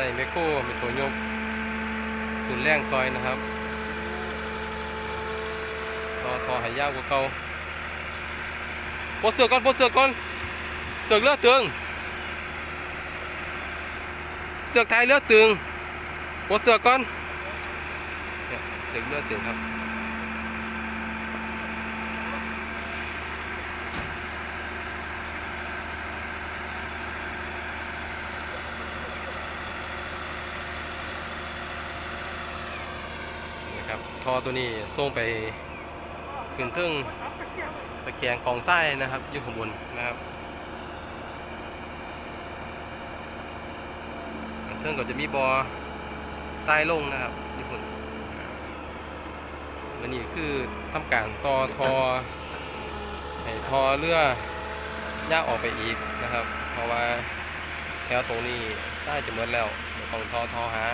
ใส่ไมโครเป็นตัวยกตุนแรงซอยนะครับทอทอหายาวกว่าเก่าปวดเสือกก่อนปวดเสือกก่อนเสือกเลือดตึงเสือกไทยเลือดตึงปวดเสือกก่อนเนี่ยเสือกเลือดตึงครับ ครับท่อตัวนี้ส่งไปขึ้นเทึ่งตะแกรงกองไส้นะครับอยู่ข้างบนนะครับข้างเทิงก็จะมีบอทรายลงนะครับญี่ปุ่นและนี่คือทำการต่อทอให้ทอเรือยากออกไปอีกนะครับ เพราะว่าแถวตรงนี้ทรายจะเหมือแล้วเดี๋ยวต้องทอทอหา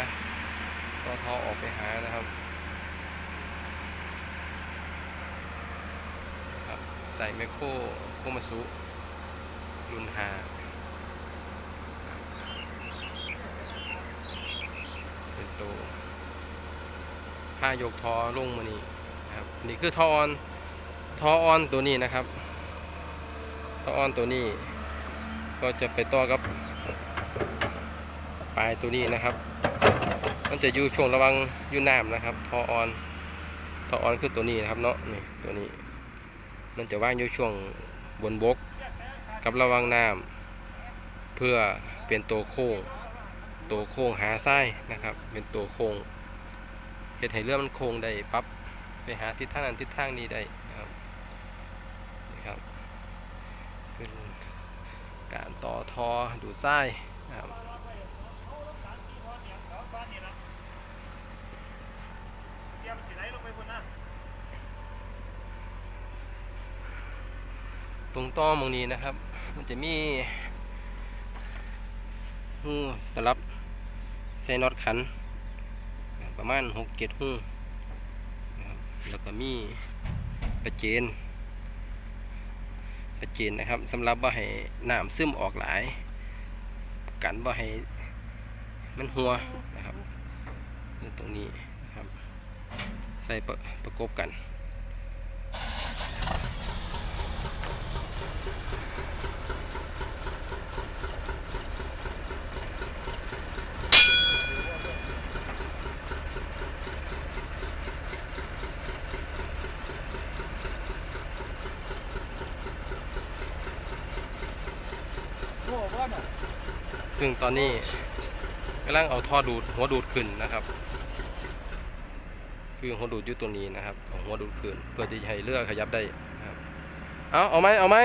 ต่อทอออกไปหานะครับ ครับ ใส่แมคโครโคมาซุรุ่นหาเป็นตัวผ้ายกทอลงมานี่ครับนี่คือทอออนทอออนตัวนี้นะครับทอออนตัวนี้ ก็จะไปต่อกับปลายตัวนี้นะครับมันจะอยู่ช่วงระวังอยู่น้ำนะครับ ทอออนทอออนคือตัวนี้นะครับเนาะนี่ตัวนี้ มันจะว่างอยู่ช่วงบนบก กับระวังน้ำเพื่อเป็นตัวโค้งตัวโค้งหาไส้นะครับ เป็นตัวโค้งเห็ดให้เรือมันโค้งได้ปรับไปหาทิศทางนั้นทิศทางนี้ได้นะครับครับเป็นการต่อทอดูดไส้นะครับตรงต้อม ตรงต้อมองนี้นะครับ มันจะมีหูสลับใส่น็อตขัน ประมาณหกเจ็ดหูแล้วก็มีประเจน ประเจนนะครับสำหรับว่าให้น้ำซึมออกหลาย กันว่าให้มันหัวนะครับตรงนี้นะครับ ใส่ประประกบกัน ซึ่งตอนนี้กำลังเอาท่อดูดหัวดูดขึ้นนะครับ คือหัวดูดอยู่ตัวนี้นะครับเอาหัวดูดขึ้นเพื่อที่จะให้เลือกขยับได้เอาเอาไหมเอาไหม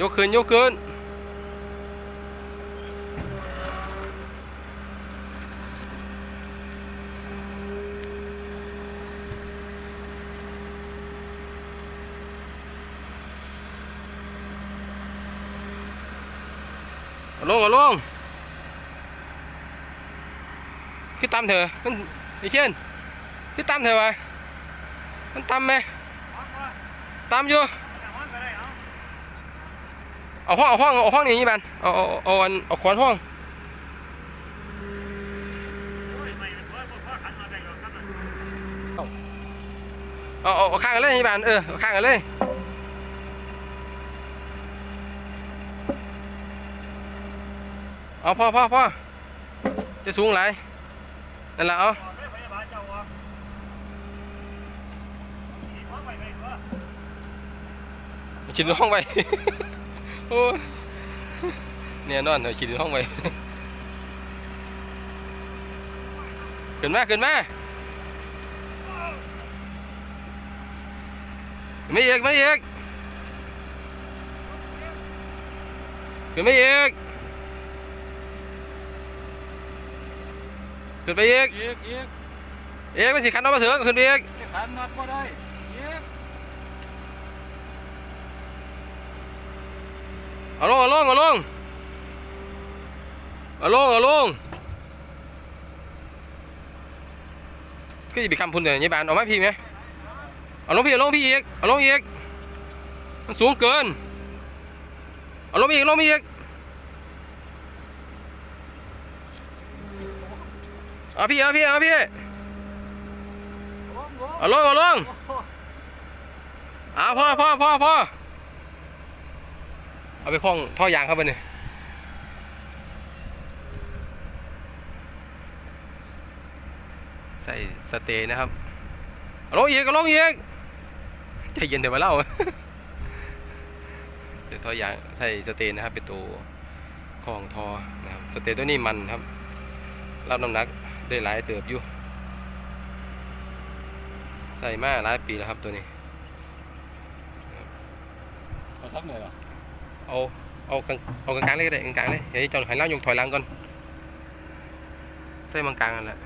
ยกขึ้นยกขึ้นลงลงคือตามเถอะมันไอ้เช่นคือตามเถอะวะมันตามไหมตามอยู่ เอาห้องเอาห้องเอาห้องนี้นี่บันเอาเอาเอาอันเอาขวานห้องเอาเอาเอาข้างกันเลยนี่บันเออเอาข้างกันเลยเอาพ่อพ่อพ่อจะสูงไรนั่นแหละเอาชินห้องไป โอ้ยเนี่ยนอนเอาชินห้องไปขึ้นมาขึ้นมาไม่อีกไม่อีกขึ้นไม่อีกขึ้นไปอีกอีกอีกเอกไม่สิขันเอามาเถอะขึ้นไปอีกจะขันนัดก็ได้อีก เอาลงเอาลงเอาลงเอาลงเอาลงก็จะไปคำพุ่นเดี๋ยวยี่บานเอาไหมพี่ไหมเอาลงพี่เอาลงพี่อีกเอาลงอีกมันสูงเกินเอาลงพี่อีกลงพี่อีกเอาพี่เอาพี่เอาพี่เอาลงเอาลงเอาพ่อพ่อพ่อพ่อ เอาไปคล้องท่อยางเข้าไปนี่ใส่สเตย์นะครับเอาลงอีกลงอีกใจเย็นเดี๋ยวมาเล่าเดี๋ยวท่อยางใส่สเตย์นะครับเป็นตัวคล้องทอนะครับสเตย์ตัวนี้มันครับ รับน้ำหนักได้หลายเติบอยู่ ใส่มาหลายปีแล้วครับตัวนี้เขาทักหน่อย เหรอเอาเอากลางเอากลางๆเลยก็ได้กลางๆเลยเดี๋ยวจอนหันหล่างยงถอยหลังก่อนใส่มังกลางนั่นแหละ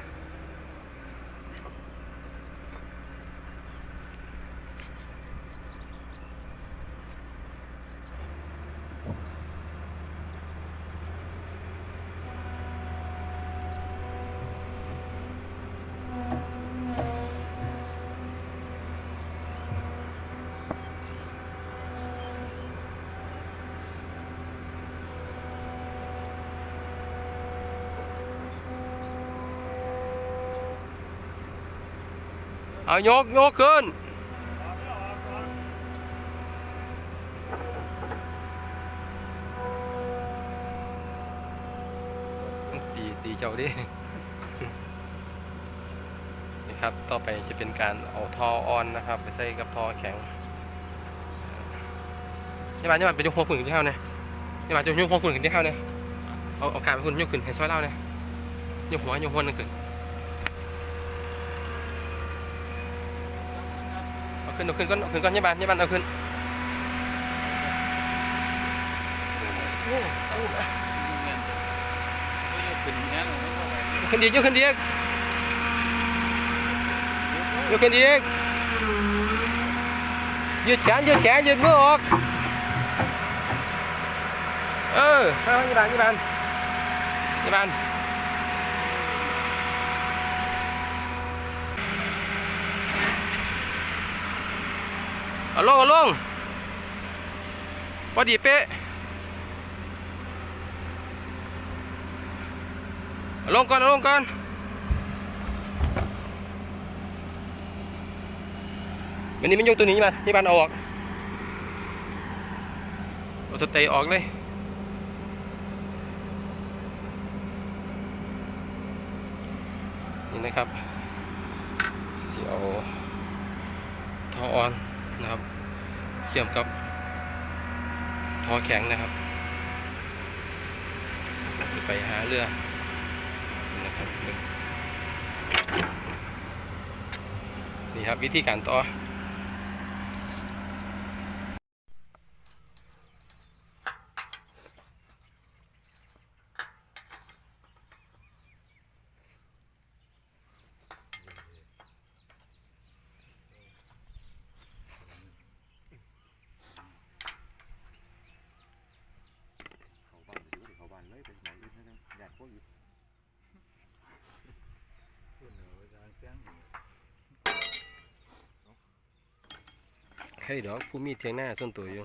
เอายกยกขึ้น ตีตีเจ้าดิ นี่ครับ ต่อไปจะเป็นการเอาท่อออนนะครับ ไปใส่กับท่อแข็งนี่บานนี่บานไปยกหัวขึ้นที่เข้าเนี่ยนี่บานจะยกหัวขึ้นที่เข้าเนี่ยเอาเอาการไปขุนยกขึ้นให้ซอยเล่าเนี่ยยกหัวยกหัวนั่นขึ้น เอา ขึ้นเอาขึ้นก่อนเอาขึ้นก่อนยี่บานยี่บานเอาขึ้นขึ้นแง่ลงไม่เข้าไปยกขึ้นดีกยกขึ้นดีกยกขึ้นดีกยืดแขนยืดแขนยืดมือออก เออเอายี่บานยี่บานยี่บานเอาลงเอาลงพอดีเป๊ะเอาลงก่อนเอาลงก่อนวันนี้มันยกตัวนี้มาที่บ้านออกเอาสเตย์ออกเลยนี่นะครับเสียวท่อออน นะครับเชื่อมกับท่อแข็งนะครับจะไปหาเรือนะครับนี่ครับวิธีการต่อ เขาบ้านไปดูเขาบ้านเลยไปหมอ อยากพวกอยู่พูดเหนือไปทางเสียงใครดอกผู้มีเทียงหน้าส่วนตัวอยู่